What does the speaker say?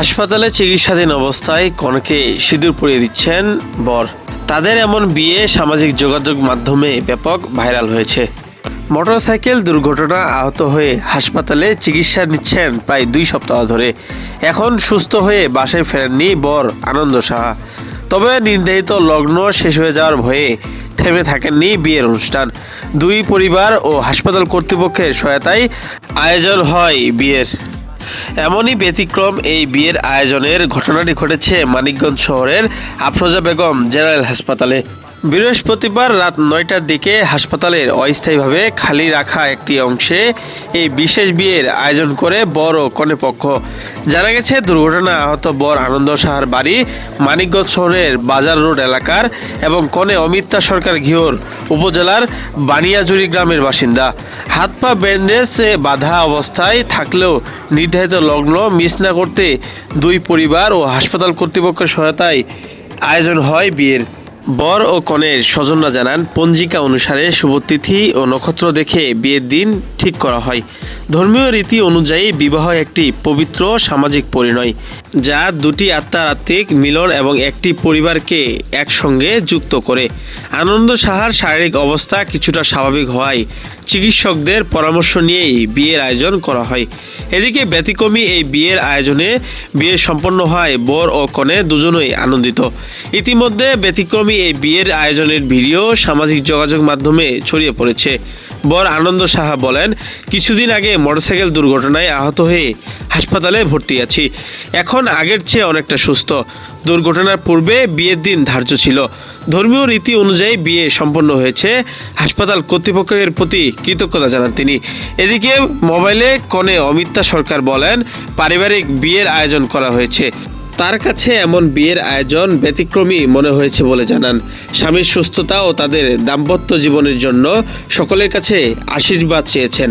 হাসপাতালে চিকিৎসাধীন অবস্থায় কনকে সিঁদুর পরিয়ে দিচ্ছেন বর। তাদের এমন বিয়ে সামাজিক যোগাযোগ মাধ্যমে ব্যাপক ভাইরাল হয়েছে। মোটরসাইকেল দুর্ঘটনা আহত হয়ে হাসপাতালে চিকিৎসা নিচ্ছেন প্রায় দুই সপ্তাহ ধরে। এখন সুস্থ হয়ে বাসায় ফেরেননি বর আনন্দ সাহা। তবে নির্ধারিত লগ্ন শেষ হয়ে যাওয়ার ভয়ে থেমে থাকেননি বিয়ের অনুষ্ঠান। দুই পরিবার ও হাসপাতাল কর্তৃপক্ষের সহায়তায় আয়োজন হয় বিয়ের। এমনই ব্যতিক্রম এই বিয়ের আয়োজনের ঘটনাটি ঘটেছে মানিকগঞ্জ শহরের আফরোজা বেগম জেনারেল হাসপাতালে। বৃহস্পতিবার রাত নয়টার দিকে হাসপাতালের অস্থায়ীভাবে খালি রাখা একটি অংশে এই বিশেষ বিয়ের আয়োজন করে বর ও কনে পক্ষ জানা গেছে দুর্ঘটনা আহত বর আনন্দ সাহার বাড়ি মানিকগঞ্জ শহরের বাজার রোড এলাকার এবং কনে অমিতা সরকার ঘিওর উপজেলার বানিয়াজুরি গ্রামের বাসিন্দা। হাত পা ব্যান্ডেজে বাধা অবস্থায় থাকলেও নির্ধারিত লগ্ন মিস না করতে দুই পরিবার ও হাসপাতাল কর্তৃপক্ষের সহায়তায় আয়োজন হয় বিয়ের। বর ও কনের স্বজনরা জানান, পঞ্জিকা অনুসারে শুভতিথি ও নক্ষত্র দেখে বিয়ের দিন ঠিক করা হয়। ধর্মীয় রীতি অনুযায়ী বিবাহ একটি পবিত্র সামাজিক পরিণয়, যা দুটি আত্মার আত্মিক মিলন এবং একটি পরিবারকে একসঙ্গে যুক্ত করে। আনন্দ সাহার শারীরিক অবস্থা কিছুটা স্বাভাবিক হওয়ায় চিকিৎসকদের পরামর্শ নিয়েই বিয়ের আয়োজন করা হয়। এদিকে ব্যতিক্রমী এই বিয়ের আয়োজনে বিয়ে সম্পন্ন হয় বর ও কনে দুজনই আনন্দিত। ইতিমধ্যে ব্যতিক্রমী এই বিয়ের আয়োজনের ভিডিও সামাজিক যোগাযোগ মাধ্যমে ছড়িয়ে পড়েছে। বর আনন্দ সাহা বলেন, কিছুদিন আগে মোটরসাইকেল দুর্ঘটনায় আহত হয়ে হাসপাতালে ভর্তি আছি। এখন আগের চেয়ে অনেকটা সুস্থ। দুর্ঘটনার পূর্বে বিয়ের দিন ধার্য ছিল। ধর্মীয় রীতি অনুযায়ী বিয়ে সম্পন্ন হয়েছে। হাসপাতাল কর্তৃপক্ষের প্রতি কৃতজ্ঞতা জানান তিনি। এদিকে মোবাইলে কনে অমিতা সরকার বলেন, পারিবারিক বিয়ের আয়োজন করা হয়েছে। তার কাছে এমন বিয়ের আয়োজন ব্যতিক্রমী মনে হয়েছে বলে জানান। স্বামীর সুস্থতা ও তাদের দাম্পত্য জীবনের জন্য সকলের কাছে আশীর্বাদ চেয়েছেন।